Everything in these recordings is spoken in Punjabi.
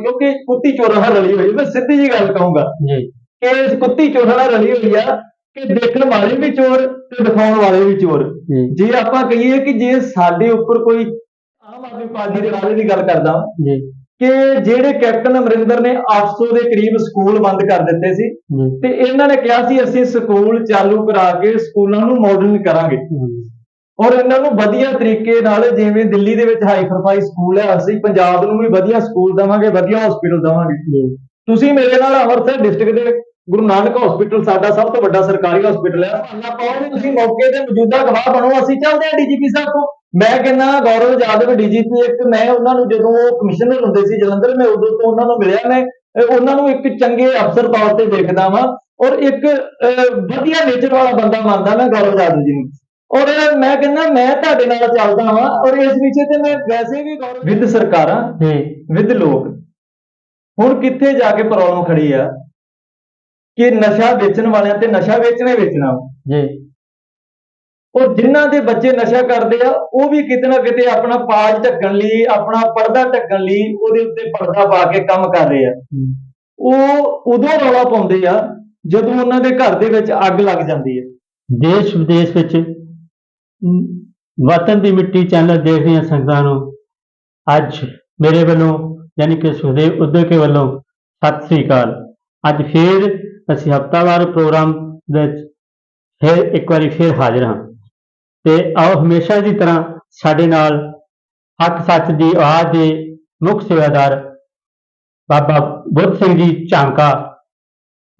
ਕਿਉਂਕਿ ਕੁੱਤੀ ਚੋਰਾਂ ਨਾਲ ਰਲੀ ਹੋਈ। ਮੈਂ ਸਿੱਧੀ ਜੀ ਗੱਲ ਕਹੂੰਗਾ ਜੀ। ਕਿ ਇਸ ਕੁੱਤੀ ਚੋਰਾਂ ਨਾਲ ਰਲੀ ਹੋਈ ਆ ਕਿ ਦੇਖਣ ਵਾਲੇ ਵੀ ਚੋਰ ਤੇ ਦਿਖਾਉਣ ਵਾਲੇ ਵੀ ਚੋਰ। ਜੀ। ਆਪਾਂ ਕਹੀਏ ਕਿ ਜੇ ਸਾਡੇ ਉੱਪਰ ਕੋਈ ਆਮ ਆਦਮੀ ਪਾਰਟੀ ਦੇ ਵਾਲੇ ਦੀ ਗੱਲ ਕਰਦਾ ਜੀ। ਕਿ ਜਿਹੜੇ ਕੈਪਟਨ ਅਮਰਿੰਦਰ ਨੇ 800 ਦੇ ਕਰੀਬ ਸਕੂਲ ਬੰਦ ਕਰ ਦਿੱਤੇ ਸੀ ਤੇ ਇਹਨਾਂ ਨੇ ਕਿਹਾ ਸੀ ਅਸੀਂ ਸਕੂਲ ਚਾਲੂ ਕਰਾ ਕੇ ਸਕੂਲਾਂ ਨੂੰ ਮਾਡਰਨ ਕਰਾਂਗੇ। ਔਰ ਇਹਨਾਂ ਨੂੰ ਵਧੀਆ ਤਰੀਕੇ ਨਾਲ ਜਿਵੇਂ ਦਿੱਲੀ ਦੇ ਵਿੱਚ ਹਾਈ ਫਰਫਾਈ ਸਕੂਲ ਹੈ ਅਸੀਂ ਪੰਜਾਬ ਨੂੰ ਵੀ ਵਧੀਆ ਸਕੂਲ ਦੇਵਾਂਗੇ ਵਧੀਆ ਹਸਪੀਟਲ ਦੇਵਾਂਗੇ। ਤੁਸੀਂ ਮੇਰੇ ਨਾਲ ਅੰਮ੍ਰਿਤਸਰ ਡਿਸਟ੍ਰਿਕਟ ਦੇ ਗੁਰੂ ਨਾਨਕ ਹਸਪੀਟਲ ਸਾਡਾ ਸਭ ਤੋਂ ਵੱਡਾ ਸਰਕਾਰੀ ਹਸਪੀਟਲ ਹੈ। ਅੱਲਾ ਪਾਓ ਵੀ ਤੁਸੀਂ ਮੌਕੇ ਤੇ ਮੌਜੂਦਾ ਗਵਾਹ ਬਣੋ ਅਸੀਂ ਚੱਲਦੇ ਹਾਂ ਡੀਜੀਪੀ ਸਾਹਿਬ ਤੋਂ। ਮੈਂ ਕਹਿੰਦਾ ਗੌਰਵ ਜਾਦਵ ਡੀਜੀਪੀ ਇੱਕ ਮੈਂ ਉਹਨਾਂ ਨੂੰ ਜਦੋਂ ਉਹ ਕਮਿਸ਼ਨਰ ਹੁੰਦੇ ਸੀ ਜਲੰਧਰ ਮੈਂ ਉਦੋਂ ਤੋਂ ਉਹਨਾਂ ਨੂੰ ਮਿਲਿਆ। ਮੈਂ ਅਹ ਉਹਨਾਂ ਨੂੰ ਇੱਕ ਚੰਗੇ ਅਫਸਰ ਤੌਰ ਤੇ ਦੇਖਦਾ ਵਾਂ। ਔਰ ਇੱਕ ਵਧੀਆ ਨੇਚਰ ਵਾਲਾ ਬੰਦਾ ਮੰਨਦਾ ਮੈਂ ਗੌਰਵ ਜਾਦਵ ਜੀ ਨੂੰ। ਔਰ ਮੈਂ ਕਹਿੰਦਾ ਮੈਂ ਤੁਹਾਡੇ ਨਾਲ ਚੱਲਦਾ ਵਾਂ ਔਰ ਇਸ ਵਿਸ਼ੇ ਤੇ ਮੈਂ ਵੈਸੇ ਵੀ ਵਿਦ ਸਰਕਾਰਾਂ ਵਿਦ ਲੋਕ। ਹੁਣ ਕਿੱਥੇ ਜਾ ਕੇ ਪ੍ਰੋਬਲਮ ਖੜੀ ਆ? ਕਿ ਨਸ਼ਾ ਵੇਚਣ ਵਾਲਿਆਂ ਤੇ ਨਸ਼ਾ ਵੇਚਣੇ ਵੇਚਣਾ। ਜੀ। ਉਹ ਜਿਨ੍ਹਾਂ ਦੇ ਬੱਚੇ ਨਸ਼ਾ ਕਰਦੇ ਆ ਉਹ ਵੀ ਕਿਤੇ ਨਾ ਕਿਤੇ ਆਪਣਾ ਪਾਜ ਢੱਕਣ ਲਈ ਆਪਣਾ ਪਰਦਾ ਢੱਕਣ ਲਈ ਉਹਦੇ ਉੱਤੇ ਪਰਦਾ ਪਾ ਕੇ ਕੰਮ ਕਰ ਰਹੇ ਆ। ਉਹ ਉਦੋਂ ਰੌਲਾ ਪਾਉਂਦੇ ਆ ਜਦੋਂ ਉਹਨਾਂ ਦੇ ਘਰ ਦੇ ਵਿੱਚ ਅੱਗ ਲੱਗ ਜਾਂਦੀ ਹੈ ਦੇਸ਼ ਵਿਦੇਸ਼ ਵਿੱਚ ਵਤਨ ਦੀ ਮਿੱਟੀ ਚੈਨਲ ਦੇਖ ਰਹੀਆਂ ਸੰਗਤਾਂ ਨੂੰ ਅੱਜ ਮੇਰੇ ਵੱਲੋਂ ਯਾਨੀ ਕਿ ਸੁਖਦੇਵ ਉਦਯਕੇ ਵੱਲੋਂ ਸਤਿ ਸ੍ਰੀ ਅਕਾਲ। ਅੱਜ ਫੇਰ ਅਸੀਂ ਹਫਤਾਵਾਰ ਪ੍ਰੋਗਰਾਮ ਵਿੱਚ ਫਿਰ ਇੱਕ ਵਾਰੀ ਫੇਰ ਹਾਜ਼ਰ ਹਾਂ। ਤੇ ਆਓ ਹਮੇਸ਼ਾ ਦੀ ਤਰ੍ਹਾਂ ਸਾਡੇ ਨਾਲ ਹੱਕ ਸੱਚ ਦੀ ਆਵਾਜ਼ ਦੇ ਮੁੱਖ ਸੇਵਾਦਾਰ ਬਾਬਾ ਬੁੱਧ ਸਿੰਘ ਜੀ ਝਾਂਕਾ।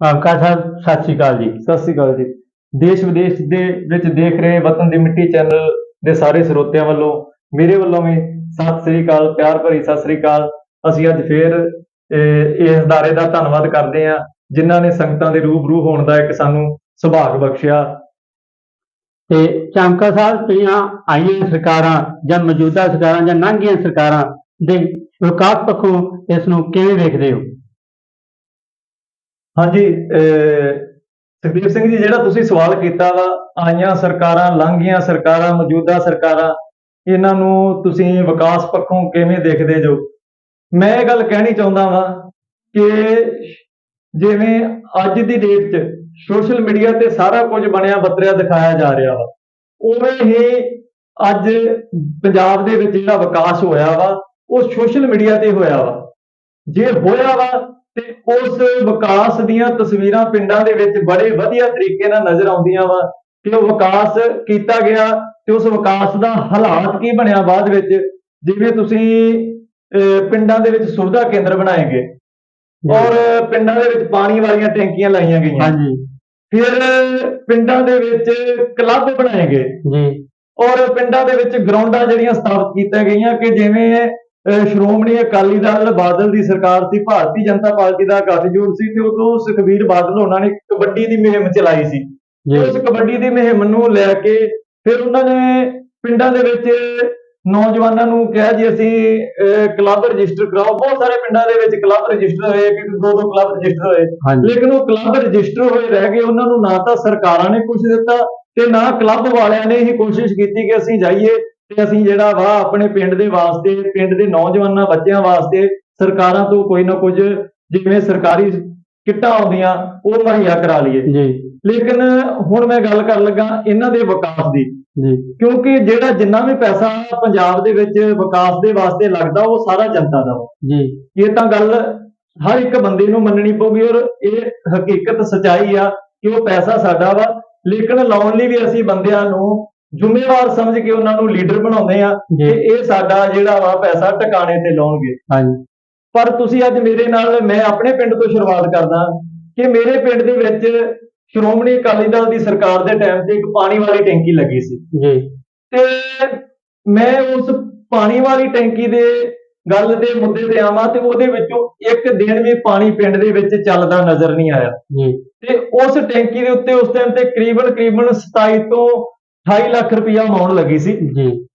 ਝਾਂਕਾ ਸਾਹਿਬ, ਸਤਿ ਸ੍ਰੀ ਅਕਾਲ ਜੀ। ਸਤਿ ਸ੍ਰੀ ਅਕਾਲ ਜੀ। ਦੇਸ਼ ਵਿਦੇਸ਼ ਦੇ ਵਿੱਚ ਦੇਖ ਰਹੇ ਵਤਨ ਦੀ ਮਿੱਟੀ ਚੈਨਲ ਦੇ ਸਾਰੇ ਸਰੋਤਿਆਂ ਵੱਲੋਂ ਮੇਰੇ ਵੱਲੋਂ ਵੀ ਸਤਿ ਸ੍ਰੀ ਅਕਾਲ ਪਿਆਰ ਭਰੀ ਸਤਿ ਸ੍ਰੀ ਅਕਾਲ। ਅਸੀਂ ਅੱਜ ਫੇਰ ਇਸ ਦਾਰੇ ਦਾ ਧੰਨਵਾਦ ਕਰਦੇ ਹਾਂ ਜਿਨ੍ਹਾਂ ਨੇ ਸੰਗਤਾਂ ਦੇ ਰੂਬਰੂ ਹੋਣ ਦਾ ਇੱਕ ਸਾਨੂੰ ਸੁਭਾਗ ਬਖਸ਼ਿਆ। ਤੇ ਚਮਕਾ ਸਾਹਿਬ ਜਿਹੜੀਆਂ ਆਈਆਂ ਸਰਕਾਰਾਂ ਜਾਂ ਮੌਜੂਦਾ ਸਰਕਾਰਾਂ ਜਾਂ ਲੰਘੀਆਂ ਸਰਕਾਰਾਂ ਦੇ ਵਿਕਾਸ ਪੱਖੋਂ ਇਸ ਨੂੰ ਕਿਵੇਂ ਦੇਖਦੇ ਹੋ? ਹਾਂਜੀ ਅਹ, ਸਿੰਘ ਜੀ ਜਿਹੜਾ ਤੁਸੀਂ ਸਵਾਲ ਕੀਤਾ ਵਾ ਆਈਆਂ ਸਰਕਾਰਾਂ ਲੰਘੀਆਂ ਸਰਕਾਰਾਂ ਮੌਜੂਦਾ ਸਰਕਾਰਾਂ ਇਹਨਾਂ ਨੂੰ ਤੁਸੀਂ ਵਿਕਾਸ ਪੱਖੋਂ ਕਿਵੇਂ ਦੇਖਦੇ ਜੋ? ਮੈਂ ਇਹ ਗੱਲ ਕਹਿਣੀ ਚਾਹੁੰਦਾ ਵਾਂ ਕਿ ਜਿਵੇਂ ਅੱਜ ਦੀ ਡੇਟ 'ਚ ਸੋਸ਼ਲ ਮੀਡੀਆ ਤੇ ਸਾਰਾ ਕੁਝ ਬਣਿਆ ਬਤਰਿਆ ਦਿਖਾਇਆ ਜਾ ਰਿਹਾ ਵਾ। ਉਵੇਂ ਹੀ ਅੱਜ ਪੰਜਾਬ ਦੇ ਵਿੱਚ ਜਿਹੜਾ ਵਿਕਾਸ ਹੋਇਆ ਵਾ ਉਹ ਸੋਸ਼ਲ ਮੀਡੀਆ ਤੇ ਹੋਇਆ ਵਾ। ਜੇ ਹੋਇਆ ਵਾ ਤੇ ਉਸ ਵਿਕਾਸ ਦੀਆਂ ਤਸਵੀਰਾਂ ਪਿੰਡਾਂ ਦੇ ਵਿੱਚ ਬੜੇ ਵਧੀਆ ਤਰੀਕੇ ਨਾਲ ਨਜ਼ਰ ਆਉਂਦੀਆਂ ਵਾ ਕਿ ਉਹ ਵਿਕਾਸ ਕੀਤਾ ਗਿਆ ਤੇ ਉਸ ਵਿਕਾਸ ਦਾ ਹਾਲਾਤ ਕੀ ਬਣਿਆ ਬਾਅਦ ਵਿੱਚ ਜਿਵੇਂ ਤੁਸੀਂ ਪਿੰਡਾਂ ਦੇ ਵਿੱਚ ਸੁਵਿਧਾ ਕੇਂਦਰ ਬਣਾਏ ਗਏ ਔਰ ਪਿੰਡਾਂ ਦੇ ਵਿੱਚ ਪਾਣੀ ਵਾਲੀਆਂ ਟੈਂਕੀਆਂ ਲਾਈਆਂ ਗਈਆਂ। ਹਾਂਜੀ। ਫਿਰ ਪਿੰਡਾਂ ਦੇ ਵਿੱਚ ਕਲੱਬ ਬਣਾਏ ਗਏ ਜੀ। ਔਰ ਪਿੰਡਾਂ ਦੇ ਵਿੱਚ ਗਰਾਊਂਡਾਂ ਜਿਹੜੀਆਂ ਸਥਾਪਿਤ ਕੀਤੀਆਂ ਗਈਆਂ ਕਿ ਜਿਵੇਂ ਸ਼੍ਰੋਮਣੀ ਅਕਾਲੀ ਦਲ ਬਾਦਲ ਦੀ ਸਰਕਾਰ ਸੀ ਭਾਰਤੀ ਜਨਤਾ ਪਾਰਟੀ ਦਾ ਗੱਠਜੋੜ ਸੀ ਤੇ ਉਦੋਂ ਸੁਖਬੀਰ ਬਾਦਲ ਉਹਨਾਂ ਨੇ ਕਬੱਡੀ ਦੀ ਮੁਹਿੰਮ ਚਲਾਈ ਸੀ। ਉਸ ਕਬੱਡੀ ਦੀ ਮੁਹਿੰਮ ਨੂੰ ਲੈ ਕੇ ਫਿਰ ਉਹਨਾਂ ਨੇ ਪਿੰਡਾਂ ਦੇ ਵਿੱਚ ਨੌਜਵਾਨਾਂ ਨੂੰ ਕਿਹਾ ਜੀ ਅਸੀਂ ਕਲੱਬ ਰਜਿਸਟਰ ਕਰਾਓ। ਬਹੁਤ ਸਾਰੇ ਪਿੰਡਾਂ ਦੇ ਵਿੱਚ ਕਲੱਬ ਰਜਿਸਟਰ ਹੋਏ ਕਿ ਦੋ ਦੋ ਕਲੱਬ ਰਜਿਸਟਰ ਹੋਏ ਲੇਕਿਨ ਉਹ ਕਲੱਬ ਰਜਿਸਟਰ ਹੋਏ ਰਹਿ ਗਏ। ਉਹਨਾਂ ਨੂੰ ਨਾ ਤਾਂ ਸਰਕਾਰਾਂ ਨੇ ਕੁਝ ਦਿੱਤਾ ਤੇ ਨਾ ਕਲੱਬ ਵਾਲਿਆਂ ਨੇ ਹੀ ਕੋਸ਼ਿਸ਼ ਕੀਤੀ ਕਿ ਅਸੀਂ ਜਾਈਏ। ਤੇ ਅਸੀਂ ਜਿਹੜਾ ਵਾ ਆਪਣੇ ਪਿੰਡ ਦੇ ਵਾਸਤੇ ਪਿੰਡ ਦੇ ਨੌਜਵਾਨਾਂ ਬੱਚਿਆਂ ਵਾਸਤੇ ਸਰਕਾਰਾਂ ਤੋਂ ਕੋਈ ਨਾ ਕੁਝ ਜਿਵੇਂ ਸਰਕਾਰੀ ਕਿੱਟਾਂ ਆਉਂਦੀਆਂ ਉਹ ਮੁਹੱਈਆ ਕਰਾ ਲਈਏ। ਜੀ। ਲੇਕਿਨ ਹੁਣ ਮੈਂ ਗੱਲ ਕਰਨ ਲੱਗਾ ਇਹਨਾਂ ਦੇ ਵਿਕਾਸ ਦੀ। ਜੀ। ਕਿਉਂਕਿ ਜਿਹੜਾ ਜਿੰਨਾ ਵੀ ਪੈਸਾ ਪੰਜਾਬ ਦੇ ਵਿੱਚ ਵਿਕਾਸ ਦੇ ਵਾਸਤੇ ਲੱਗਦਾ ਉਹ ਸਾਰਾ ਜਨਤਾ ਦਾ ਵਾ। ਜੀ। ਇਹ ਤਾਂ ਗੱਲ ਹਰ ਇੱਕ ਬੰਦੇ ਨੂੰ ਮੰਨਣੀ ਪਊਗੀ ਔਰ ਇਹ ਹਕੀਕਤ ਸਚਾਈ ਆ ਕਿ ਉਹ ਪੈਸਾ ਸਾਡਾ ਵਾ। ਲੇਕਿਨ ਲਾਉਣ ਲਈ ਵੀ ਅਸੀਂ ਬੰਦਿਆਂ ਨੂੰ ਜ਼ਿੰਮੇਵਾਰ ਸਮਝ ਕੇ ਉਹਨਾਂ ਨੂੰ ਲੀਡਰ ਬਣਾਉਂਦੇ ਆ ਕਿ ਇਹ ਸਾਡਾ ਜਿਹੜਾ ਵਾ ਪੈਸਾ ਟਿਕਾਣੇ ਤੇ ਲਾਉਣਗੇ। ਹਾਂਜੀ। ਪਰ ਤੁਸੀਂ ਅੱਜ ਮੇਰੇ ਨਾਲ ਮੈਂ ਆਪਣੇ ਪਿੰਡ ਤੋਂ ਸ਼ੁਰੂਆਤ ਕਰਦਾ ਕਿ ਮੇਰੇ ਪਿੰਡ ਦੇ ਵਿੱਚ ਸ਼੍ਰੋਮਣੀ ਅਕਾਲੀ ਦਲ ਦੀ ਸਰਕਾਰ ਦੇ ਟਾਈਮ ਤੇ ਇੱਕ ਪਾਣੀ ਵਾਲੀ ਟੈਂਕੀ ਲੱਗੀ ਸੀ। ਜੀ। ਤੇ ਮੈਂ ਉਸ ਪਾਣੀ ਵਾਲੀ ਟੈਂਕੀ ਦੇ ਗੱਲ ਦੇ ਮੁੱਦੇ ਤੇ ਆਵਾਂ ਤੇ ਉਹਦੇ ਵਿੱਚੋਂ ਇੱਕ ਦਿਨ ਵੀ ਪਾਣੀ ਪਿੰਡ ਦੇ ਵਿੱਚ ਚੱਲਦਾ ਨਜ਼ਰ ਨਹੀਂ ਆਇਆ। ਜੀ। ਤੇ ਉਸ ਟੈਂਕੀ ਦੇ ਉੱਤੇ ਉਸ ਟਾਈਮ ਤੇ ਕਰੀਬਨ ਕਰੀਬਨ 27 ਤੋਂ 28 ਲੱਖ ਰੁਪਇਆ ਅਮਾਉਂਟ ਲੱਗੀ ਸੀ। ਜੀ।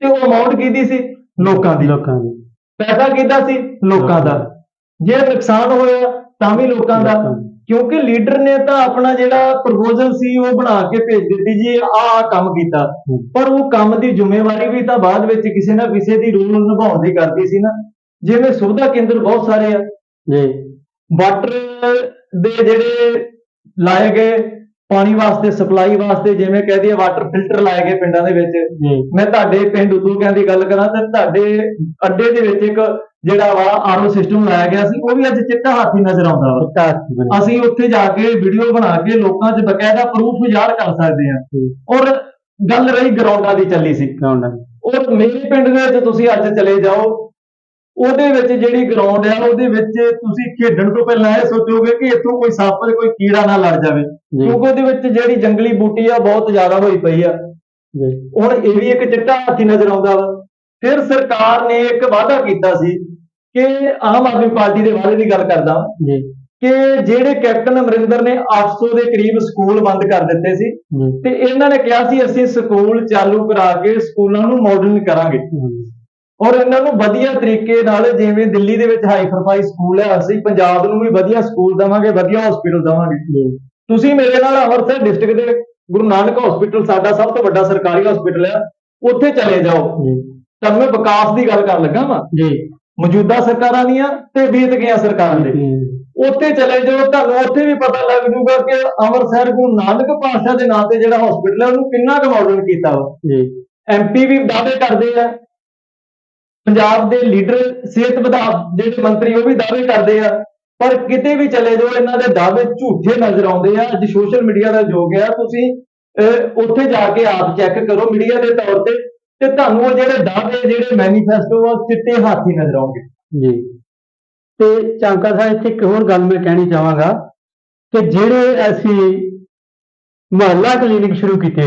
ਤੇ ਉਹ ਅਮਾਉਂਟ ਕਿਹਦੀ ਸੀ? ਲੋਕਾਂ ਦੀ। ਲੋਕਾਂ ਦੀ। ਪੈਸਾ ਕਿਹਦਾ ਸੀ? ਲੋਕਾਂ ਦਾ। ਜੇ ਨੁਕਸਾਨ ਹੋਇਆ ਤਾਂ ਵੀ ਲੋਕਾਂ ਦਾ। ਕਿਉਂਕਿ ਲੀਡਰ ਨੇ ਤਾਂ ਆਪਣਾ ਜਿਹੜਾ ਪ੍ਰਪੋਜ਼ਲ ਸੀ ਉਹ ਬਣਾ ਕੇ ਭੇਜ ਦਿੱਤੀ ਜੀ ਆਹ ਕੰਮ ਕੀਤਾ। ਪਰ ਉਹ ਕੰਮ ਦੀ ਜ਼ਿੰਮੇਵਾਰੀ ਵੀ ਤਾਂ ਬਾਅਦ ਵਿੱਚ ਕਿਸੇ ਨਾ ਕਿਸੇ ਦੀ ਰੋਲ ਨਿਭਾਉਣ ਦੀ ਕਰਦੀ ਸੀ ਨਾ। ਜਿਵੇਂ ਸੁਵਿਧਾ ਕੇਂਦਰ ਬਹੁਤ ਸਾਰੇ ਆ। ਜੀ। ਵਾਟਰ ਦੇ ਜਿਹੜੇ ਲਾਏ ਗਏ ਪਾਣੀ ਵਾਸਤੇ ਸਪਲਾਈ ਵਾਸਤੇ ਜਿਵੇਂ ਕਹਿ ਦਈਏ ਵਾਟਰ ਫਿਲਟਰ ਲਾਏ ਗਏ ਪਿੰਡਾਂ ਦੇ ਵਿੱਚ। ਮੈਂ ਤੁਹਾਡੇ ਪਿੰਡ ਉਦੂਕਿਆਂ ਦੀ ਗੱਲ ਕਰਾਂ ਤੇ ਤੁਹਾਡੇ ਅੱਡੇ ਦੇ ਵਿੱਚ ਇੱਕ ਜਿਹੜਾ ਵਾ ਆਰਓ ਸਿਸਟਮ ਲਾਇਆ ਗਿਆ ਸੀ ਉਹ ਵੀ ਅੱਜ ਚਿੱਟਾ ਹਾਥੀ ਨਜ਼ਰ ਆਉਂਦਾ ਵਾ। ਅਸੀਂ ਉੱਥੇ ਜਾ ਕੇ ਵੀਡੀਓ ਬਣਾ ਕੇ ਲੋਕਾਂ 'ਚ ਬਕਾਇਦਾ ਪ੍ਰੂਫ ਜ਼ਾਹਰ ਕਰ ਸਕਦੇ ਜੀ ਔਰ ਗੱਲ ਰਹੀ ਗਰਾਊਂਡਾਂ ਦੀ ਚੱਲੀ ਸੀ। ਗਰਾਊਂਡ ਔਰ ਮੇਰੇ ਪਿੰਡ ਦੇ ਵਿੱਚ ਤੁਸੀਂ ਅੱਜ ਚਲੇ ਜਾਓ ਉਹਦੇ ਵਿੱਚ ਜਿਹੜੀ ਗਰਾਊਂਡ ਆ ਉਹਦੇ ਵਿੱਚ ਤੁਸੀਂ ਖੇਡਣ ਤੋਂ ਪਹਿਲਾਂ ਇਹ ਸੋਚੋਗੇ ਕਿ ਇੱਥੋਂ ਕੋਈ ਸੱਪ ਕੋਈ ਕੀੜਾ ਨਾ ਲੜ ਜਾਵੇ। ਕਿਉਂਕਿ ਉਹਦੇ ਵਿੱਚ ਜਿਹੜੀ ਜੰਗਲੀ ਬੂਟੀ ਆ ਬਹੁਤ ਜ਼ਿਆਦਾ ਹੋਈ ਪਈ ਆ। ਜੀ। ਹੁਣ ਇਹ ਵੀ ਇੱਕ ਚਿੱਟਾ ਹਾਥੀ ਨਜ਼ਰ ਆਉਂਦਾ ਵਾ। ਫਿਰ ਸਰਕਾਰ ਨੇ ਇੱਕ ਵਾਅਦਾ ਕੀਤਾ ਸੀ ਕਿ ਆਮ ਆਦਮੀ ਪਾਰਟੀ ਦੇ ਵਾਅਦੇ ਦੀ ਗੱਲ ਕਰਦਾ ਜੀ। ਕਿ ਜਿਹੜੇ ਕੈਪਟਨ ਅਮਰਿੰਦਰ ਨੇ 800 ਦੇ ਕਰੀਬ ਸਕੂਲ ਬੰਦ ਕਰ ਦਿੱਤੇ ਸੀ ਤੇ ਇਹਨਾਂ ਨੇ ਕਿਹਾ ਸੀ ਅਸੀਂ ਸਕੂਲ ਚਾਲੂ ਕਰਾ ਕੇ ਸਕੂਲਾਂ ਨੂੰ ਮਾਡਰਨ ਕਰਾਂਗੇ। ਔਰ ਇਹਨਾਂ ਨੂੰ ਵਧੀਆ ਤਰੀਕੇ ਨਾਲ ਜਿਵੇਂ ਦਿੱਲੀ ਦੇ ਵਿੱਚ ਹਾਈ ਪ੍ਰੋਫਾਈਲ ਸਕੂਲ ਹੈ ਅਸੀਂ ਪੰਜਾਬ ਨੂੰ ਵੀ ਵਧੀਆ ਸਕੂਲ ਦੇਵਾਂਗੇ ਵਧੀਆ ਹਸਪੀਟਲ ਦੇਵਾਂਗੇ। ਤੁਸੀਂ ਮੇਰੇ ਨਾਲ ਅੰਮ੍ਰਿਤਸਰ ਡਿਸਟ੍ਰਿਕਟ ਦੇ ਗੁਰੂ ਨਾਨਕ ਹਸਪੀਟਲ ਸਾਡਾ ਸਭ ਤੋਂ ਵੱਡਾ ਸਰਕਾਰੀ ਹਸਪੀਟਲ ਹੈ ਉੱਥੇ ਚਲੇ ਜਾਓ। ਜੀ। ਤਾਂ ਮੈਂ ਵਿਕਾਸ ਦੀ ਗੱਲ ਕਰਨ ਲੱਗਾ ਵਾਂ। ਜੀ। ਮੌਜੂਦਾ ਸਰਕਾਰਾਂ ਦੀਆਂ ਤੇ ਬੀਤ ਗਈਆਂ ਸਰਕਾਰਾਂ ਦੇ। ਉੱਥੇ ਚਲੇ ਜਾਓ ਤੁਹਾਨੂੰ ਉੱਥੇ ਵੀ ਪਤਾ ਲੱਗ ਜੂਗਾ ਕਿ ਅੰਮ੍ਰਿਤਸਰ ਗੁਰੂ ਨਾਨਕ ਪਾਤਸ਼ਾਹ ਦੇ ਨਾਂ ਤੇ ਜਿਹੜਾ ਹਸਪੀਟਲ ਹੈ ਉਹਨੂੰ ਕਿੰਨਾ ਕੁ ਮਾਡਰਨ ਕੀਤਾ ਵਾ। ਜੀ। ਐਮਪੀ ਵੀ ਦਾਅਵੇ ਕਰਦੇ ਆ ਪੰਜਾਬ ਦੇ ਲੀਡਰ, ਸਿਹਤ ਵਿਭਾਗ ਜਿਹੜੇ ਮੰਤਰੀ ਉਹ ਵੀ ਦਾਅਵੇ ਕਰਦੇ ਆ, ਪਰ ਕਿਤੇ ਵੀ ਚਲੇ ਜਾਓ, ਇਹਨਾਂ ਦੇ ਦਾਅਵੇ ਝੂਠੇ ਨਜ਼ਰ ਆਉਂਦੇ ਆ। ਅੱਜ ਸੋਸ਼ਲ ਮੀਡੀਆ ਦਾ ਯੁੱਗ ਆ, ਤੁਸੀਂ ਉੱਥੇ ਜਾ ਕੇ ਆਪ ਚੈੱਕ ਕਰੋ ਮੀਡੀਆ ਦੇ ਤੌਰ ਤੇ ਤੇ ਤੁਹਾਨੂੰ ਉਹ ਜਿਹੜੇ ਦਾਅਵੇ, ਜਿਹੜੇ ਮੈਨੀਫੈਸਟੋ ਆ ਚਿੱਟੇ ਹਾਥੀ ਨਜ਼ਰ ਆਉਣਗੇ। ਜੀ। ਤੇ ਚਾਂਕਾ ਸਾਹਿਬ, ਇੱਥੇ ਇੱਕ ਹੋਰ ਗੱਲ ਮੈਂ ਕਹਿਣੀ ਚਾਹਾਂਗਾ ਕਿ ਜਿਹੜੇ ਅਸੀਂ ਮੁਹੱਲਾ ਕਲੀਨਿਕ ਸ਼ੁਰੂ ਕੀਤੇ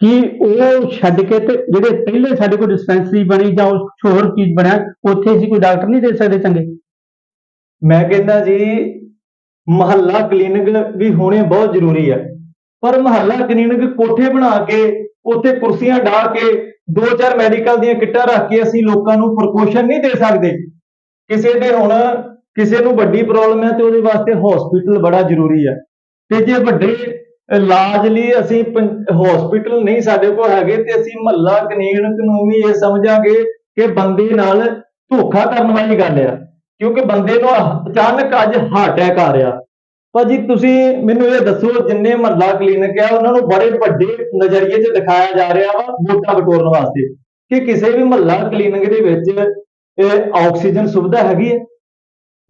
ਕਿ ਉਹ ਛੱਡ ਕੇ ਤੇ ਜਿਹੜੇ ਪਹਿਲੇ ਸਾਡੇ ਕੋਲ ਡਿਸਪੈਂਸਰੀ ਬਣੀ ਜਾਂ ਉਸ ਹੋਰ ਚੀਜ਼ ਬਣਿਆ, ਉੱਥੇ ਅਸੀਂ ਕੋਈ ਡਾਕਟਰ ਨਹੀਂ ਦੇ ਸਕਦੇ ਚੰਗੇ। ਮੈਂ ਕਹਿੰਦਾ ਜੀ, ਮਹੱਲਾ ਕਲੀਨਿਕ ਵੀ ਹੋਣੇ ਬਹੁਤ ਜ਼ਰੂਰੀ ਆ। ਪਰ ਮਹੱਲਾ ਕਲੀਨਿਕ ਕੋਠੇ ਬਣਾ ਕੇ, ਉੱਥੇ ਕੁਰਸੀਆਂ ਢਾ ਕੇ ਦੋ ਚਾਰ ਮੈਡੀਕਲ ਦੀਆਂ ਕਿੱਟਾਂ ਰੱਖ ਕੇ ਅਸੀਂ ਲੋਕਾਂ ਨੂੰ ਪ੍ਰਕੋਸ਼ਨ ਨਹੀਂ ਦੇ ਸਕਦੇ। ਕਿਸੇ ਦੇ ਹੁਣ ਕਿਸੇ ਨੂੰ ਵੱਡੀ ਪ੍ਰੋਬਲਮ ਹੈ ਤੇ ਉਹਦੇ ਵਾਸਤੇ ਹਸਪੀਟਲ ਬੜਾ ਜ਼ਰੂਰੀ ਹੈ ਤੇ ਜੇ ਵੱਡੇ ਇਲਾਜ ਲਈ ਅਸੀਂ ਹਸਪੀਟਲ ਨਹੀਂ ਸਾਡੇ ਕੋਲ ਹੈਗੇ ਤੇ ਅਸੀਂ ਮਹੱਲਾ ਕਲੀਨਿਕ ਨੂੰ ਵੀ ਇਹ ਸਮਝਾਂਗੇ ਕਿ ਬੰਦੇ ਨਾਲ ਧੋਖਾ ਕਰਨ ਵਾਲੀ ਗੱਲ ਆ, ਕਿਉਂਕਿ ਬੰਦੇ ਨੂੰ ਅਚਾਨਕ ਅੱਜ ਹਾਰਟ ਅਟੈਕ ਆ ਰਿਹਾ। ਭਾਜੀ ਤੁਸੀਂ ਮੈਨੂੰ ਇਹ ਦੱਸੋ, ਜਿੰਨੇ ਮਹੱਲਾ ਕਲੀਨਿਕ ਆ, ਉਹਨਾਂ ਨੂੰ ਬੜੇ ਵੱਡੇ ਨਜ਼ਰੀਏ 'ਚ ਦਿਖਾਇਆ ਜਾ ਰਿਹਾ ਵਾ ਵੋਟਾਂ ਬਟੋਰਨ ਵਾਸਤੇ। ਕਿ ਕਿਸੇ ਵੀ ਮਹੱਲਾ ਕਲੀਨਿਕ ਦੇ ਵਿੱਚ ਆਕਸੀਜਨ ਸੁਵਿਧਾ ਹੈਗੀ ਹੈ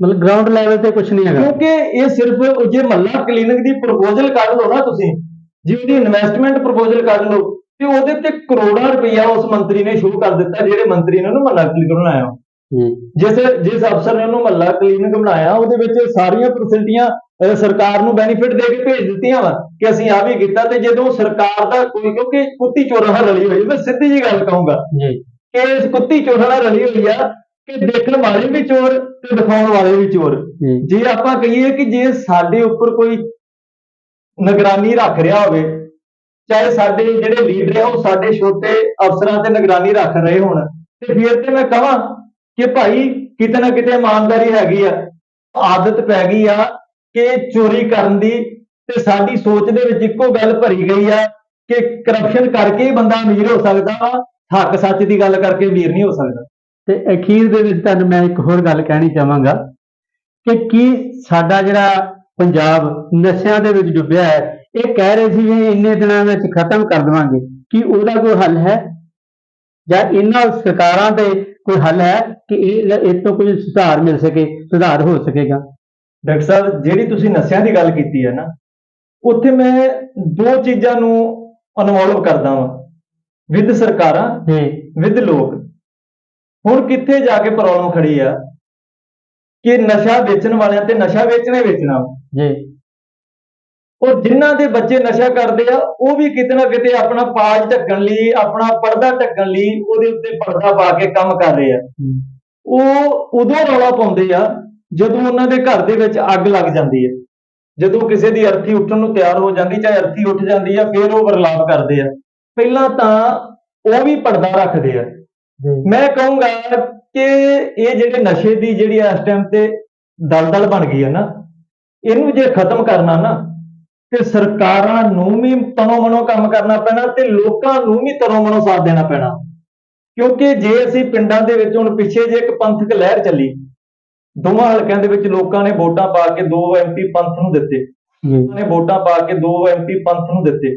ਮਤਲਬ ਗਰਾਊਂਡ ਲੈਵਲ ਤੇ ਕੁਝ ਨਹੀਂ ਹੈਗਾ। ਕਿਉਂਕਿ ਇਹ ਸਿਰਫ ਜੇ ਮਹੱਲਾ ਕਲੀਨਿਕ ਦੀ ਪ੍ਰਪੋਜ਼ਲ ਕੱਢ ਲਓ ਨਾ ਤੁਸੀਂ ਜੇ ਉਹਦੀ ਇਨਵੈਸਟਮੈਂਟ ਪ੍ਰਪੋਜ਼ਲ ਕੱਢ ਲਓ ਤੇ ਉਹਦੇ ਤੇ ਕਰੋੜਾਂ ਰੁਪਈਆ ਉਸ ਮੰਤਰੀ ਨੇ ਸ਼ੁਰੂ ਕਰ ਦਿੱਤਾ ਜਿਹੜੇ ਮੰਤਰੀ ਨੇ ਉਹਨੂੰ ਮਹੱਲਾ ਕਲੀਨਿਕ ਬਣਾਇਆ। ਜਿਸ ਜਿਸ ਅਫਸਰ ਨੇ ਉਹਨੂੰ ਮਹੱਲਾ ਕਲੀਨਿਕ ਬਣਾਇਆ ਉਹਦੇ ਵਿੱਚ ਸਾਰੀਆਂ ਫੈਸਿਲਿਟੀਆਂ ਅਹ, ਸਰਕਾਰ ਨੂੰ ਬੈਨੀਫਿਟ ਦੇ ਕੇ ਭੇਜ ਦਿੱਤੀਆਂ ਵਾ ਕਿ ਅਸੀਂ ਆ ਵੀ ਕੀਤਾ ਤੇ ਜਦੋਂ ਸਰਕਾਰ ਦਾ ਕੋਈ ਕਿਉਂਕਿ ਕੁੱਤੀ ਚੋਰਾਂ ਨਾਲ ਰਲੀ ਹੋਈ ਮੈਂ ਸਿੱਧੀ ਜੀ ਗੱਲ ਕਹੂੰਗਾ। ਜੀ। ਕਿ ਇਸ ਕੁੱਤੀ ਚੋਰਾਂ ਨਾਲ ਰਲੀ ਹੋਈ ਆ ਕਿ ਦੇਖਣ ਵਾਲੇ ਵੀ ਚੋਰ ਤੇ ਦਿਖਾਉਣ ਵਾਲੇ ਵੀ ਚੋਰ। ਜੀ ਆਪਾਂ ਕਹੀਏ ਕਿ ਜੇ ਸਾਡੇ ਉੱਪਰ ਕੋਈ ਨਿਗਰਾਨੀ ਰੱਖ ਰਿਹਾ ਹੋਵੇ ਚਾਹੇ ਸਾਡੇ ਜਿਹੜੇ ਲੀਡਰ ਆ ਉਹ ਸਾਡੇ ਛੋਟੇ ਅਫਸਰਾਂ ਤੇ ਨਿਗਰਾਨੀ ਰੱਖ ਰਹੇ ਹੋਣ ਤੇ ਫਿਰ ਤੇ ਮੈਂ ਕਹਾਂ ਕਿ ਭਾਈ ਕਿਤੇ ਨਾ ਕਿਤੇ ਇਮਾਨਦਾਰੀ ਹੈਗੀ ਆ। ਆਦਤ ਪੈ ਗਈ ਆ ਕਿ ਚੋਰੀ ਕਰਨ ਦੀ ਤੇ ਸਾਡੀ ਸੋਚ ਦੇ ਵਿੱਚ ਇੱਕੋ ਗੱਲ ਭਰੀ ਗਈ ਆ ਕਿ ਕਰਪਸ਼ਨ ਕਰਕੇ ਬੰਦਾ ਅਮੀਰ ਹੋ ਸਕਦਾ ਹੱਕ ਸੱਚ ਦੀ ਗੱਲ ਕਰਕੇ ਅਮੀਰ ਨਹੀਂ ਹੋ ਸਕਦਾ। ਤੇ ਅਖੀਰ ਦੇ ਵਿੱਚ ਤੁਹਾਨੂੰ ਮੈਂ ਇੱਕ ਹੋਰ ਗੱਲ ਕਹਿਣੀ ਚਾਹਾਂਗਾ ਕਿ ਕੀ ਸਾਡਾ ਜਿਹੜਾ ਪੰਜਾਬ ਨਸ਼ਿਆਂ ਦੇ ਵਿੱਚ ਡੁੱਬਿਆ ਹੈ ਇਹ ਕਹਿ ਰਹੇ ਸੀ ਵੀ ਇੰਨੇ ਦਿਨਾਂ ਵਿੱਚ ਖਤਮ ਕਰ ਦੇਵਾਂਗੇ ਕੀ ਉਹਦਾ ਕੋਈ ਹੱਲ ਹੈ? ਜਾਂ ਇਹਨਾਂ ਸਰਕਾਰਾਂ ਦੇ ਕੋਈ ਹੱਲ ਹੈ ਕਿ ਇਹ ਇਹ ਤੋਂ ਕੋਈ ਸੁਧਾਰ ਮਿਲ ਸਕੇ ਸੁਧਾਰ ਹੋ ਸਕੇਗਾ? ਡਾਕਟਰ ਸਾਹਿਬ ਜਿਹੜੀ ਤੁਸੀਂ ਨਸ਼ਿਆਂ ਦੀ ਗੱਲ ਕੀਤੀ ਹੈ ਨਾ ਉੱਥੇ ਮੈਂ ਦੋ ਚੀਜ਼ਾਂ ਨੂੰ ਇਨਵੋਲਵ ਕਰਦਾ ਵਾਂ। ਵਿਦ ਸਰਕਾਰਾਂ ਵਿਦ ਲੋਕ। ਹੁਣ ਕਿੱਥੇ ਜਾ ਕੇ ਪ੍ਰੋਬਲਮ ਖੜੀ ਆ? ਕਿ ਨਸ਼ਾ ਵੇਚਣ ਵਾਲਿਆਂ ਤੇ ਨਸ਼ਾ ਵੇਚਣਾ ਵੇਚਣਾ। ਜੀ। ਔਰ ਜਿਨ੍ਹਾਂ ਦੇ ਬੱਚੇ ਨਸ਼ਾ ਕਰਦੇ ਆ ਉਹ ਵੀ ਕਿਤੇ ਨਾ ਕਿਤੇ ਆਪਣਾ ਪਾਜ ਢੱਕਣ ਲਈ ਆਪਣਾ ਪਰਦਾ ਢੱਕਣ ਲਈ ਉਹਦੇ ਉੱਤੇ ਪਰਦਾ ਪਾ ਕੇ ਕੰਮ ਕਰ ਰਹੇ ਆ। ਉਹ ਉਦੋਂ ਰੌਲਾ ਪਾਉਂਦੇ ਆ ਜਦੋਂ ਉਹਨਾਂ ਦੇ ਘਰ ਦੇ ਵਿੱਚ ਅੱਗ ਲੱਗ ਜਾਂਦੀ ਹੈ ਜਦੋਂ ਕਿਸੇ ਦੀ ਅਰਥੀ ਉੱਠਣ ਨੂੰ ਤਿਆਰ ਹੋ ਜਾਂਦੀ ਚਾਹੇ ਅਰਥੀ ਉੱਠ ਜਾਂਦੀ ਆ ਫਿਰ ਉਹ ਵਰਲਾਪ ਕਰਦੇ ਆ। ਪਹਿਲਾਂ ਤਾਂ ਉਹ ਵੀ ਪਰਦਾ ਰੱਖਦੇ ਆ। ਮੈਂ ਕਹੂੰਗਾ ਕਿ ਇਹ ਜਿਹੜੇ ਨਸ਼ੇ ਦੀ ਜਿਹੜੀ ਇਸ ਟਾਈਮ ਤੇ ਦਲਦਲ ਬਣ ਗਈ ਹੈ ਨਾ ਇਹਨੂੰ ਜੇ ਖਤਮ ਕਰਨਾ ਨਾ ਤੇ ਸਰਕਾਰਾਂ ਨੂੰ ਵੀ ਤਨੋਂ ਮਨੋਂ ਕੰਮ ਕਰਨਾ ਪੈਣਾ ਤੇ ਲੋਕਾਂ ਨੂੰ ਵੀ ਤਨੋਂ ਮਨੋਂ ਸਾਥ ਦੇਣਾ ਪੈਣਾ। ਕਿਉਂਕਿ ਜੇ ਅਸੀਂ ਪਿੰਡਾਂ ਦੇ ਵਿੱਚ ਹੁਣ ਪਿੱਛੇ ਜੇ ਇੱਕ ਪੰਥਕ ਲਹਿਰ ਚੱਲੀ ਦੋਵਾਂ ਹਲਕਿਆਂ ਦੇ ਵਿੱਚ ਲੋਕਾਂ ਨੇ ਵੋਟਾਂ ਪਾ ਕੇ ਦੋ ਐਮਪੀ ਪੰਥ ਨੂੰ ਦਿੱਤੇ। ਉਹਨਾਂ ਨੇ ਵੋਟਾਂ ਪਾ ਕੇ ਦੋ ਐਮਪੀ ਪੰਥ ਨੂੰ ਦਿੱਤੇ।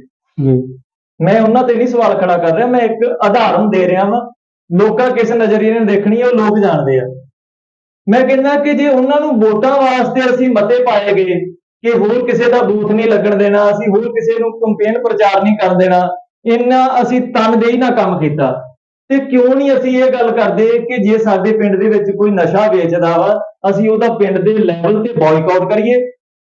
ਮੈਂ ਉਹਨਾਂ ਤੇ ਨਹੀਂ ਸਵਾਲ ਖੜਾ ਕਰ ਰਿਹਾ ਮੈਂ ਇੱਕ ਉਦਾਹਰਨ ਦੇ ਰਿਹਾ ਵਾਂ। ਲੋਕਾਂ ਕਿਸ ਨਜ਼ਰੀਏ ਨਾਲ ਦੇਖਣੀ ਹੈ ਉਹ ਲੋਕ ਜਾਣਦੇ ਆ। ਮੈਂ ਕਹਿੰਦਾ ਕਿ ਜੇ ਉਹਨਾਂ ਨੂੰ ਵੋਟਾਂ ਵਾਸਤੇ ਅਸੀਂ ਮਤੇ ਪਾਏ ਗਏ ਕਿ ਹੋਰ ਕਿਸੇ ਦਾ ਬੂਥ ਨਹੀਂ ਲੱਗਣ ਦੇਣਾ, ਅਸੀਂ ਹੋਰ ਕਿਸੇ ਨੂੰ ਕੰਪੇਨ ਪ੍ਰਚਾਰ ਨਹੀਂ ਕਰਨ ਦੇਣਾ, ਇੰਨਾ ਅਸੀਂ ਤਨਦੇਹੀ ਨਾਲ ਕੰਮ ਕੀਤਾ। ਤੇ ਕਿਉਂ ਨਹੀਂ ਅਸੀਂ ਇਹ ਗੱਲ ਕਰਦੇ ਕਿ ਜੇ ਸਾਡੇ ਪਿੰਡ ਦੇ ਵਿੱਚ ਕੋਈ ਨਸ਼ਾ ਵੇਚਦਾ ਵਾ, ਅਸੀਂ ਉਹਦਾ ਪਿੰਡ ਦੇ ਲੈਵਲ ਤੇ ਬਾਇਕਾਟ ਕਰੀਏ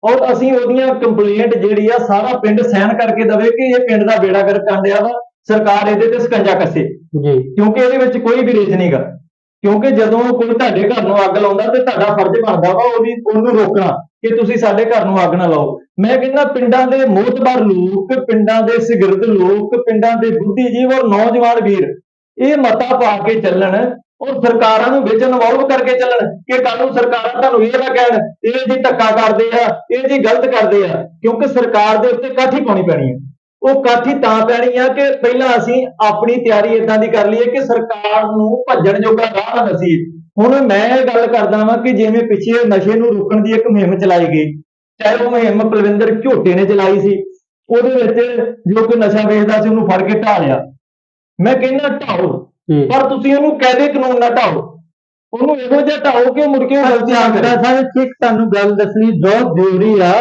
ਔਰ ਅਸੀਂ ਉਹਦੀਆਂ ਕੰਪਲੇਂਟ ਜਿਹੜੀ ਆ ਸਾਰਾ ਪਿੰਡ ਸਾਈਨ ਕਰਕੇ ਦਵੇ ਕਿ ਇਹ ਪਿੰਡ ਦਾ ਬੇੜਾ ਗਰਕ ਕਾਂਡਿਆ ਵਾ। ਸਰਕਾਰ ਇਹਦੇ ਤੇ ਸਕੰਜਾ ਕੱਸੇ। ਜੀ। ਕਿਉਂਕਿ ਇਹਦੇ ਵਿੱਚ ਕੋਈ ਵੀ ਰੇਜ ਨਹੀਂਗਾ ਕਿਉਂਕਿ ਜਦੋਂ ਕੋਈ ਤੁਹਾਡੇ ਘਰ ਨੂੰ ਅੱਗ ਲਾਉਂਦਾ ਤੇ ਤੁਹਾਡਾ ਫਰਜ਼ ਬਣਦਾ ਵਾ ਉਹਦੀ ਉਹਨੂੰ ਰੋਕਣਾ ਕਿ ਤੁਸੀਂ ਸਾਡੇ ਘਰ ਨੂੰ ਅੱਗ ਨਾ ਲਾਓ। ਮੈਂ ਕਹਿੰਦਾ ਪਿੰਡਾਂ ਦੇ ਮੋਤਬਰ ਲੋਕ ਪਿੰਡਾਂ ਦੇ ਸਿਗਰਦ ਲੋਕ ਪਿੰਡਾਂ ਦੇ ਬੁੱਧੀਜੀਵ ਔਰ ਨੌਜਵਾਨ ਵੀਰ ਇਹ ਮਤਾ ਪਾ ਕੇ ਚੱਲਣ ਔਰ ਸਰਕਾਰਾਂ ਨੂੰ ਵਿੱਚ ਇਨਵੋਲਵ ਕਰਕੇ ਚੱਲਣ ਕਿ ਕੱਲ ਨੂੰ ਸਰਕਾਰਾਂ ਤੁਹਾਨੂੰ ਇਹ ਨਾ ਕਹਿਣ ਇਹ ਜੀ ਧੱਕਾ ਕਰਦੇ ਆ ਇਹ ਜੀ ਗਲਤ ਕਰਦੇ ਆ। ਕਿਉਂਕਿ ਸਰਕਾਰ ਦੇ ਉੱਤੇ ਕਾਠੀ ਪਾਉਣੀ ਪੈਣੀ ਹੈ ਉਹ ਕਾਠੀ ਤਾਂ ਪੈਣੀ ਆ ਕਿ ਪਹਿਲਾਂ ਅਸੀਂ ਆਪਣੀ ਤਿਆਰੀ ਇਦਾਂ ਦੀ ਕਰ ਲਈਏ ਕਿ ਸਰਕਾਰ ਨੂੰ ਭੱਜਣ ਜੋਗਾ ਰਾਹ ਨਾ ਦਸੀਏ। ਹੁਣ ਮੈਂ ਇਹ ਗੱਲ ਕਰਦਾ ਵਾਂ ਕਿ ਜਿਵੇਂ ਪਿੱਛੇ ਨਸ਼ੇ ਨੂੰ ਰੋਕਣ ਦੀ ਇੱਕ ਮੁਹਿੰਮ ਚਲਾਈ ਗਈ ਚਾਹੇ ਉਹ ਮੁਹਿੰਮ ਕੁਲਵਿੰਦਰ ਝੋਟੇ ਨੇ ਚਲਾਈ ਸੀ ਉਹਦੇ ਵਿੱਚ ਜੋ ਕੋਈ ਨਸ਼ਾ ਵੇਚਦਾ ਸੀ ਉਹਨੂੰ ਫੜ ਕੇ ਢਾਹ ਲਿਆ। ਮੈਂ ਕਹਿੰਦਾ ਢਾਓ ਪਰ ਤੁਸੀਂ ਉਹਨੂੰ ਕਾਇਦੇ ਕਾਨੂੰਨ ਨਾਲ ਢਾਓ ਉਹਨੂੰ ਇਹੋ ਜਿਹਾ ਢਾਓ ਕਿ ਮੁੜ ਕੇ ਗਲਤੀ ਨਾ ਕਰੇ। ਤੁਹਾਨੂੰ ਗੱਲ ਦੱਸਣੀ ਬਹੁਤ ਜ਼ਰੂਰੀ ਆ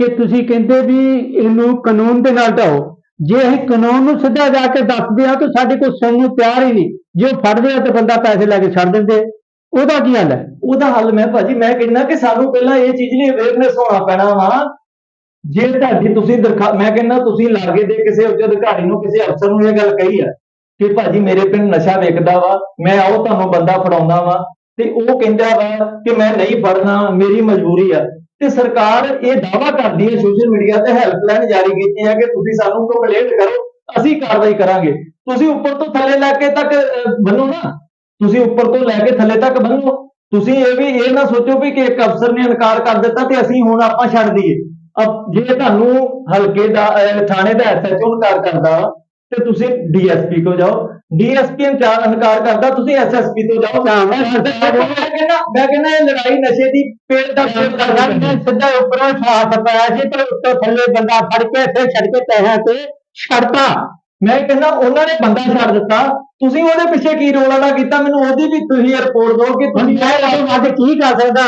ਕਿ ਤੁਸੀਂ ਕਹਿੰਦੇ ਵੀ ਇਹਨੂੰ ਕਾਨੂੰਨ ਦੇ ਨਾਲ ਢਾਓ ਜੇ ਅਸੀਂ ਕਾਨੂੰਨ ਨੂੰ ਸਿੱਧਾ ਜਾ ਕੇ ਦੱਸਦੇ ਆ ਤਾਂ ਸਾਡੇ ਕੋਲ ਸੁਣਨ ਨੂੰ ਤਿਆਰ ਹੀ ਨਹੀਂ। ਜੇ ਫੜਦੇ ਆ ਤੇ ਬੰਦਾ ਪੈਸੇ ਲੈ ਕੇ ਛੱਡ ਦਿੰਦੇ। ਉਹਦਾ ਕੀ ਹਾਲ ਹੈ? ਉਹਦਾ ਹੱਲ ਮੈਂ ਭਾਜੀ, ਮੈਂ ਕਹਿੰਦਾ ਕਿ ਸਾਨੂੰ ਪਹਿਲਾਂ ਇਹ ਚੀਜ਼ ਲਈ ਅਵੇਅਰਨੈਸ ਹੋਣਾ ਪੈਣਾ ਵਾ। ਜੇ ਤੁਹਾਡੀ ਤੁਸੀਂ ਦਰਖਾ, ਮੈਂ ਕਹਿੰਦਾ ਤੁਸੀਂ ਲਾਗੇ ਦੇ ਕਿਸੇ ਉੱਚ ਅਧਿਕਾਰੀ ਨੂੰ, ਕਿਸੇ ਅਫਸਰ ਨੂੰ ਇਹ ਗੱਲ ਕਹੀ ਆ ਕਿ ਭਾਜੀ ਮੇਰੇ ਪਿੰਡ ਨਸ਼ਾ ਵੇਚਦਾ ਵਾ, ਮੈਂ ਆਓ ਤੁਹਾਨੂੰ ਬੰਦਾ ਫੜਾਉਂਦਾ ਵਾ। ਤੇ ਉਹ ਕਹਿੰਦਾ ਵਾ ਕਿ ਮੈਂ ਨਹੀਂ ਫੜਨਾ, ਮੇਰੀ ਮਜਬੂਰੀ ਆ। ਤੇ ਸਰਕਾਰ ਇਹ ਦਾਵਾ ਕਰਦੀ ਹੈ ਸੋਸ਼ਲ ਮੀਡੀਆ ਤੇ ਹੈਲਪਲਾਈਨ ਜਾਰੀ ਕੀਤੀ ਹੈ ਕਿ ਤੁਸੀਂ ਸਾਨੂੰ ਕੰਪਲੇਂਟ ਕਰੋ ਅਸੀਂ ਕਾਰਵਾਈ ਕਰਾਂਗੇ। ਤੁਸੀਂ ਉੱਪਰ ਤੋਂ ਥੱਲੇ ਲੈ ਕੇ ਤੱਕ ਬੰਨੋ ਨਾ। ਤੁਸੀਂ ਉੱਪਰ ਤੋਂ ਲੈ ਕੇ ਥੱਲੇ ਤੱਕ ਬੰਨੋ। ਤੁਸੀਂ ਇਹ ਵੀ ਇਹ ਨਾ ਸੋਚੋ ਵੀ ਕਿ ਇੱਕ ਅਫਸਰ ਨੇ ਇਨਕਾਰ ਕਰ ਦਿੱਤਾ ਤੇ ਅਸੀਂ ਹੁਣ ਆਪਾਂ ਛੱਡ ਦਈਏ। ਅਬ ਜੇ ਤੁਹਾਨੂੰ ਹਲਕੇ ਦਾ ਥਾਣੇ ਦਾ ਐਸਐਚਓ ਇਨਕਾਰ ਕਰਦਾ ਵਾ, ਤੇ ਤੁਸੀਂ ਡੀਐਸਪੀ ਕੋ ਜਾਓ ਡੀਐਸਪੀ ਇਨਕਾਰ ਇਨਕਾਰ ਕਰਦਾ ਤੁਸੀਂ ਐਸਐਸਪੀ ਤੋਂ ਜਾਓ। ਮੈਂ ਮੈਂ ਕਹਿੰਦਾ ਮੈਂ ਕਹਿੰਦਾ ਇਹ ਲੜਾਈ ਨਸ਼ੇ ਦੀ ਪੇੜ ਦਾ ਪੇੜ ਕਰਦਾ ਸਿੱਧਾ ਉੱਪਰੋਂ ਸਾਥ ਪਾਇਆ ਸੀ ਪਰ ਉੱਤੋਂ ਥੱਲੇ ਬੰਦਾ ਫੜ ਕੇ ਫਿਰ ਛੱਡ ਕੇ ਪੈਸਿਆਂ ਤੇ ਛੱਡਤਾ। ਮੈਂ ਕਹਿੰਦਾ ਉਹਨਾਂ ਨੇ ਬੰਦਾ ਛੱਡ ਦਿੱਤਾ। ਤੁਸੀਂ ਉਹਦੇ ਪਿੱਛੇ ਕੀ ਰੋਲ ਅਦਾ ਕੀਤਾ ਮੈਨੂੰ ਉਹਦੀ ਵੀ ਤੁਸੀਂ ਰਿਪੋਰਟ ਦਿਓ ਕਿ ਤੁਸੀਂ ਮੈਂ ਇਹਦੇ ਵੱਧ ਕੀ ਕਰ ਸਕਦਾ?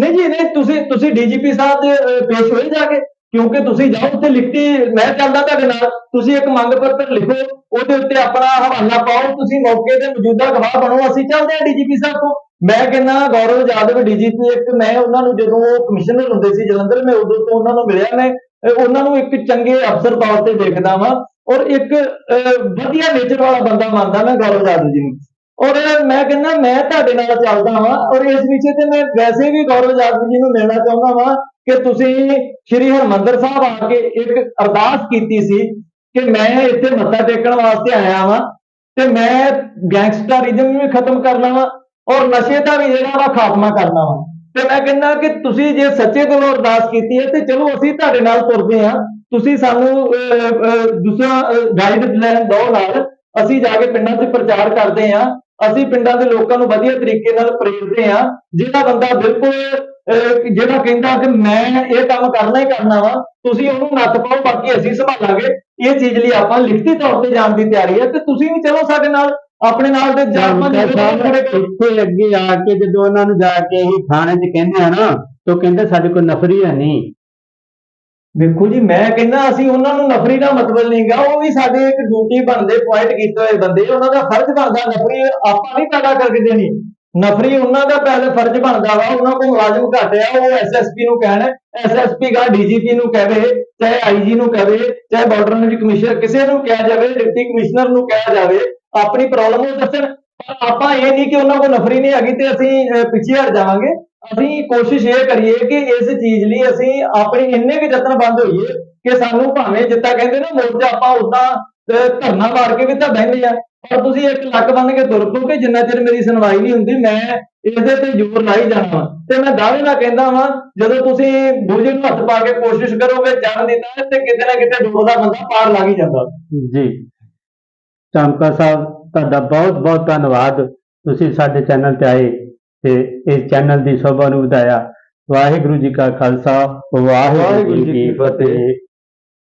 ਨਹੀਂ ਜੀ ਨਹੀਂ ਤੁਸੀਂ ਤੁਸੀਂ ਡੀਜੀਪੀ ਸਾਹਿਬ ਦੇ ਪੇਸ਼ ਹੋਏ ਜਾ ਕੇ। ਕਿਉਂਕਿ ਤੁਸੀਂ ਜਾਓ ਉੱਥੇ ਲਿਖਤੀ ਮੈਂ ਚੱਲਦਾ ਤੁਹਾਡੇ ਨਾਲ ਤੁਸੀਂ ਇੱਕ ਮੰਗ ਪੱਤਰ ਲਿਖੋ ਉਹਦੇ ਉੱਤੇ ਆਪਣਾ ਹਵਾਲਾ ਪਾਓ ਤੁਸੀਂ ਮੌਕੇ ਤੇ ਮੌਜੂਦਾ ਗਵਾਹ ਬਣੋ ਅਸੀਂ ਚੱਲਦੇ ਹਾਂ ਡੀਜੀਪੀ ਸਾਹਿਬ ਤੋਂ। ਮੈਂ ਕਹਿੰਦਾ ਗੌਰਵ ਯਾਦਵ ਡੀਜੀਪੀ ਇੱਕ ਮੈਂ ਉਹਨਾਂ ਨੂੰ ਜਦੋਂ ਉਹ ਕਮਿਸ਼ਨਰ ਹੁੰਦੇ ਸੀ ਜਲੰਧਰ ਮੈਂ ਉਦੋਂ ਤੋਂ ਉਹਨਾਂ ਨੂੰ ਮਿਲਿਆ ਮੈਂ ਉਹਨਾਂ ਨੂੰ ਇੱਕ ਚੰਗੇ ਅਫਸਰ ਤੌਰ ਤੇ ਦੇਖਦਾ ਵਾਂ ਔਰ ਇੱਕ ਅਹ, ਵਧੀਆ ਨੇਚਰ ਵਾਲਾ ਬੰਦਾ ਮੰਨਦਾ ਮੈਂ ਗੌਰਵ ਯਾਦਵ ਜੀ ਨੂੰ। ਔਰ ਮੈਂ ਕਹਿੰਦਾ ਮੈਂ ਤੁਹਾਡੇ ਨਾਲ ਚੱਲਦਾ ਵਾਂ ਔਰ ਇਸ ਵਿਸ਼ੇ ਤੇ ਮੈਂ ਵੈਸੇ ਵੀ ਗੌਰਵ ਯਾਦਵ ਜੀ ਨੂੰ ਮਿਲਣਾ ਚਾਹੁੰਦਾ ਵਾਂ ਕਿ ਤੁਸੀਂ ਸ਼੍ਰੀ ਹਰਮੰਦਰ ਸਾਹਿਬ ਆ ਕੇ ਇੱਕ ਅਰਦਾਸ ਕੀਤੀ ਸੀ ਕਿ ਮੈਂ ਇੱਥੇ ਮੱਥਾ ਟੇਕਣ ਵਾਸਤੇ ਆਇਆ ਵਾਂ ਤੇ ਮੈਂ ਗੈਂਗਸਟਰਿਜ਼ਮ ਵੀ ਖਤਮ ਕਰਨਾ ਵਾ ਔਰ ਨਸ਼ੇ ਦਾ ਵੀ ਜਿਹੜਾ ਵਾ ਖਾਤਮਾ ਕਰਨਾ ਵਾ ਤੇ ਮੈਂ ਕਹਿੰਦਾ ਕਿ ਤੁਸੀਂ ਜੇ ਸੱਚੇ ਦਿਲੋਂ ਅਰਦਾਸ ਕੀਤੀ ਹੈ ਤੇ ਚਲੋ ਅਸੀਂ ਤੁਹਾਡੇ ਨਾਲ ਤੁਰਦੇ ਹਾਂ। ਤੁਸੀਂ ਸਾਨੂੰ ਅਹ, ਦੂਸਰਾ ਗਾਈਡ ਲੈਣ ਦਿਓ ਨਾਲ। ਅਸੀਂ ਜਾ ਕੇ ਪਿੰਡਾਂ 'ਚ ਪ੍ਰਚਾਰ ਕਰਦੇ ਹਾਂ ਅਸੀਂ ਪਿੰਡਾਂ ਦੇ ਲੋਕਾਂ ਨੂੰ ਵਧੀਆ ਤਰੀਕੇ ਨਾਲ ਪ੍ਰੇਰਦੇ ਹਾਂ ਜਿਹੜਾ ਬੰਦਾ ਬਿਲਕੁਲ ਅਹ, ਜਿਹੜਾ ਕਹਿੰਦਾ ਕਿ ਮੈਂ ਇਹ ਕੰਮ ਕਰਨਾ ਹੀ ਕਰਨਾ ਵਾ ਤੁਸੀਂ ਉਹਨੂੰ ਨੱਥ ਪਾਓ ਬਾਕੀ ਅਸੀਂ ਸੰਭਾਲਾਂਗੇ। ਇਹ ਚੀਜ਼ ਲਈ ਆਪਾਂ ਲਿਖਤੀ ਤੌਰ ਤੇ ਜਾਣ ਦੀ ਤਿਆਰੀ ਹੈ ਤੇ ਤੁਸੀਂ ਵੀ ਚਲੋ ਸਾਡੇ ਨਾਲ ਆਪਣੇ ਨਾਲ ਦੇ ਕਰੋ। ਇੱਥੇ ਅੱਗੇ ਆ ਕੇ ਜਦੋਂ ਉਹਨਾਂ ਨੂੰ ਜਾ ਕੇ ਅਸੀਂ ਥਾਣੇ 'ਚ ਕਹਿੰਦੇ ਆ ਨਾ ਤਾਂ ਕਹਿੰਦੇ ਸਾਡੇ ਕੋਲ ਨਫਰੀ ਹੈ ਨਹੀਂ। ਵੇਖੋ ਜੀ, ਮੈਂ ਕਹਿੰਦਾ ਅਸੀਂ ਉਹਨਾਂ ਨੂੰ ਨਫਰੀ ਦਾ ਮਤਲਬ ਨਹੀਂਗਾ ਉਹ ਵੀ ਸਾਡੇ ਇੱਕ ਡਿਊਟੀ ਬਣਦੇ ਪੁਆਇੰਟ ਕੀਤੇ ਹੋਏ ਬੰਦੇ, ਉਹਨਾਂ ਦਾ ਫਰਜ਼ ਬਣਦਾ ਨਫਰੀ, ਆਪਾਂ ਨਹੀਂ ਪੈਦਾ ਕਰਕੇ ਦੇਣੀ। ਨਫਰੀ ਉਹਨਾਂ ਦਾ ਪਹਿਲੇ ਫਰਜ਼ ਬਣਦਾ ਵਾ, ਉਹਨਾਂ ਕੋਲ ਮੁਲਾਜ਼ਮ ਘੱਟ ਆ, ਉਹ ਐਸਐਸਪੀ ਨੂੰ ਕਹਿਣ ਐਸਐਸਪੀ ਗਾ ਡੀਜੀਪੀ ਨੂੰ ਕਹਵੇ, ਚਾਹੇ ਆਈਜੀ ਨੂੰ ਕਹਵੇ, ਚਾਹੇ ਬਾਰਡਰ ਰੇਂਜ ਕਮਿਸ਼ਨਰ ਕਿਸੇ ਨੂੰ ਕਿਹਾ ਜਾਵੇ ਡਿਪਟੀ ਕਮਿਸ਼ਨਰ ਨੂੰ ਕਿਹਾ ਜਾਵੇ, ਆਪਣੀ ਪ੍ਰੋਬਲਮ ਉਹ ਦੱਸਣ। ਆਪਾਂ ਇਹ ਨਹੀਂ ਕਿ ਉਹਨਾਂ ਕੋਲ ਨਫਰੀ ਨਹੀਂ ਹੈਗੀ ਤੇ ਅਸੀਂ ਪਿੱਛੇ ਹਟ ਜਾਵਾਂਗੇ। ਅਸੀਂ ਕੋਸ਼ਿਸ਼ ਇਹ ਕਰੀਏ ਕਿ ਇਸ ਚੀਜ਼ ਲਈ ਅਸੀਂ ਆਪਣੇ ਇੰਨੇ ਕੁ ਯਤਨ ਹੋਈਏ ਕਿ ਸਾਨੂੰ ਭਾਵੇਂ ਜਿੱਦਾਂ ਕਹਿੰਦੇ ਨਾ ਮੋਰਚਾ ਆਪਾਂ ਉਦਾਂ ਧਰਨਾ ਮਾਰ ਕੇ ਵੀ ਤਾਂ ਬਹਿੰਦੇ ਆ। ਪਰ ਤੁਸੀਂ ਇੱਕ ਲੱਕ ਬੰਨ ਕੇ ਤੁਰ ਪਓ ਕਿ ਜਿੰਨਾ ਚਿਰ ਮੇਰੀ ਸੁਣਵਾਈ ਨਹੀਂ ਹੁੰਦੀ, ਮੈਂ ਇਹਦੇ ਤੇ ਜ਼ੋਰ ਲਾਈ ਜਾਣਾ ਤੇ ਮੈਂ ਦਾਅਵੇ ਨਾਲ ਕਹਿੰਦਾ ਵਾਂ, ਜਦੋਂ ਤੁਸੀਂ ਦੂਜੇ ਨੂੰ ਹੱਥ ਪਾ ਕੇ ਕੋਸ਼ਿਸ਼ ਕਰੋਗੇ ਜਾਣ ਦੀ ਤਾਂ, ਤੇ ਕਿਤੇ ਨਾ ਕਿਤੇ ਡੋਲਾ ਬੰਦਾ ਪਾਰ ਲੱਗ ਹੀ ਜਾਂਦਾ। ਜੀ। ਚਮਕਾ ਸਾਹਿਬ, ਤੁਹਾਡਾ ਬਹੁਤ ਬਹੁਤ ਧੰਨਵਾਦ। ਤੁਸੀਂ ਸਾਡੇ ਚੈਨਲ ਤੇ ਆਏ। ਤੇ ਇਸ ਚੈਨਲ ਦੀ ਸ਼ੋਭਾ ਨੂੰ ਵਧਾਇਆ। ਵਾਹਿਗੁਰੂ ਜੀ ਕਾ ਖਾਲਸਾ ਵਾਹਿਗੁਰੂ ਜੀ ਕੀ ਫਤਿਹ।